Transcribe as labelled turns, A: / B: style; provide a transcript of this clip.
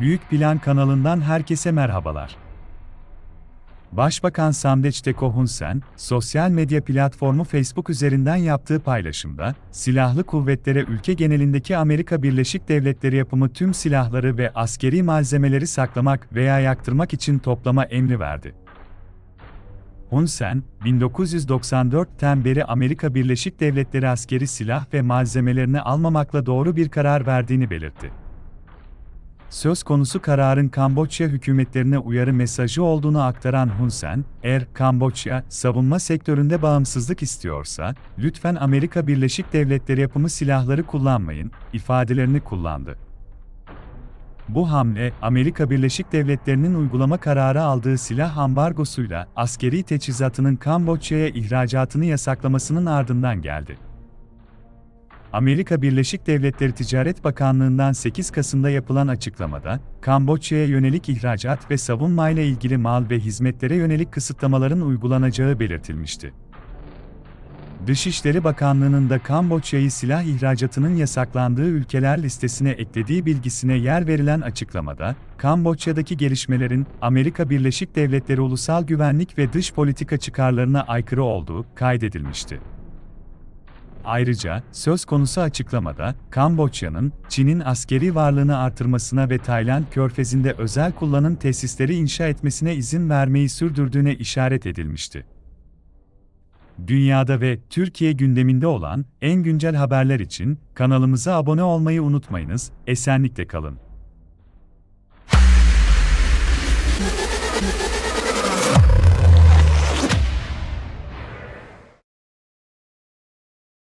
A: Büyük Plan kanalından herkese merhabalar. Başbakan Samdech Teko Hun Sen, sosyal medya platformu Facebook üzerinden yaptığı paylaşımda, silahlı kuvvetlere ülke genelindeki Amerika Birleşik Devletleri yapımı tüm silahları ve askeri malzemeleri saklamak veya yaktırmak için toplama emri verdi. Hun Sen, 1994'ten beri Amerika Birleşik Devletleri askeri silah ve malzemelerini almamakla doğru bir karar verdiğini belirtti. Söz konusu kararın Kamboçya hükümetlerine uyarı mesajı olduğunu aktaran Hun Sen, eğer Kamboçya savunma sektöründe bağımsızlık istiyorsa, lütfen Amerika Birleşik Devletleri yapımı silahları kullanmayın ifadelerini kullandı. Bu hamle, Amerika Birleşik Devletleri'nin uygulama kararı aldığı silah ambargosuyla askeri teçhizatının Kamboçya'ya ihracatını yasaklamasının ardından geldi. Amerika Birleşik Devletleri Ticaret Bakanlığı'ndan 8 Kasım'da yapılan açıklamada, Kamboçya'ya yönelik ihracat ve savunmayla ilgili mal ve hizmetlere yönelik kısıtlamaların uygulanacağı belirtilmişti. Dışişleri Bakanlığı'nın da Kamboçya'yı silah ihracatının yasaklandığı ülkeler listesine eklediği bilgisine yer verilen açıklamada, Kamboçya'daki gelişmelerin Amerika Birleşik Devletleri ulusal güvenlik ve dış politika çıkarlarına aykırı olduğu kaydedilmişti. Ayrıca, söz konusu açıklamada, Kamboçya'nın, Çin'in askeri varlığını artırmasına ve Tayland körfezinde özel kullanım tesisleri inşa etmesine izin vermeyi sürdürdüğüne işaret edilmişti. Dünyada ve Türkiye gündeminde olan en güncel haberler için kanalımıza abone olmayı unutmayınız, esenlikle kalın.